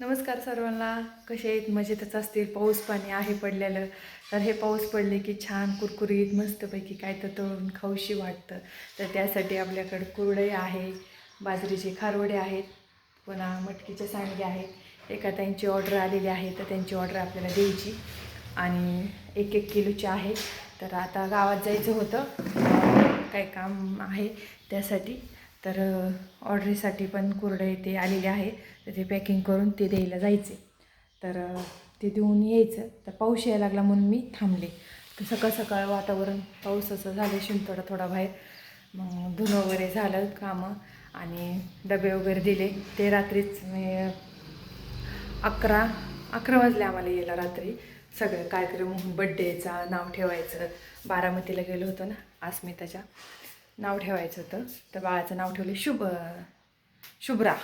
नमस्कार सर्वांना. कसे आहेत? मजेतच असतील. पाऊस पाणी आहे पडलेलं. तर हे पाऊस पडले की छान कुरकुरीत मस्तपैकी काय तर तळून खाऊशी वाटतं. तर त्यासाठी आपल्याकडे कुरडई आहे बाजरीचे खारवडे आहेत पुन्हा मटकीचे सांडगे आहेत. एका त्यांची ऑर्डर आलेली आहे तर त्यांची ऑर्डर आपल्याला द्यायची. आणि एक एक किलोची आहे. तर आता गावात जायचं होतं. काही काम आहे त्यासाठी. तर ऑर्डरीसाठी पण कुरडे ते आलेले आहे. तर ते पॅकिंग करून ते द्यायला जायचे. तर ते देऊन यायचं. तर पाऊस यायला लागला म्हणून मी थांबले. तर सकाळ सकाळ वातावरण पावसाचं झालं शिंतोडा थोडा बाहेर. मग धुणं वगैरे झालं कामं आणि डबे वगैरे दिले. ते रात्रीच मी अकरा अकरा वाजले आम्हाला यायला रात्री. सगळं कार्यक्रम बड्डेचा नाव ठेवायचं. बारामतीला गेलो होतो ना अस्मिताच्या नाव ठेवायचं होतं. तर बाळाचं नाव ठेवलं शुभ शुभ्रा.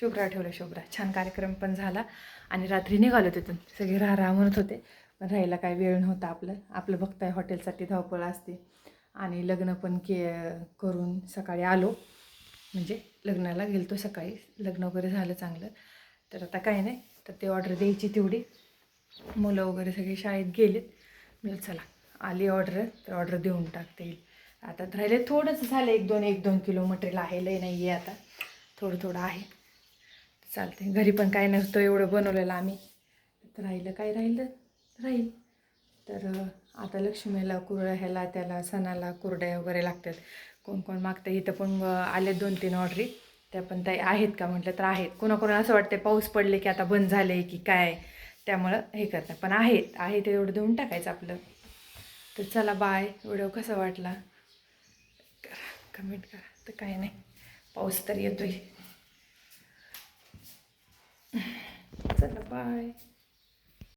शुभ्रा ठेवलं शुभ्रा. छान कार्यक्रम पण झाला. आणि रात्री निघालो तिथून. सगळे राह राह म्हणत होते. पण राहायला काय वेळ नव्हता आपलं. आपलं बघताय हॉटेलसाठी धावपळ असते. आणि लग्न पण के करून सकाळी आलो. म्हणजे लग्नाला गेलतो सकाळी. लग्न वगैरे झालं चांगलं. तर आता काही नाही. तर ते ऑर्डर द्यायची तेवढी. मुलं वगैरे सगळे शाळेत गेलेत. मी चला आली ऑर्डर तर ऑर्डर देऊन टाकता. येईल आता राहिले थोडंसं झालं एक दोन एक दोन किलो मटेरियल आहे लय नाही आहे आता. थोडं थोडं आहे. चालते घरी पण काय नसतं एवढं बनवलेलं आम्ही. तर राहिलं काय राहिलं? राहील. तर आता लक्ष्मीला कुरड्या ह्याला त्याला सणाला कुरड्या वगैरे लागतात. कोण कोण मागतं इथं पण आले दोन तीन ऑर्डरी त्या पण ताई आहेत का? म्हटलं तर आहेत. कोणाकोणा असं वाटतं पाऊस पडले की आता बंद झाले की काय? त्यामुळं हे करतात. पण आहेत. आहे ते एवढं देऊन टाकायचं आपलं. तर चला बाय व्हिडिओ कसा वाटला? कमेंट करा. तर काय नाही. पाऊस तर येतोय. चला बाय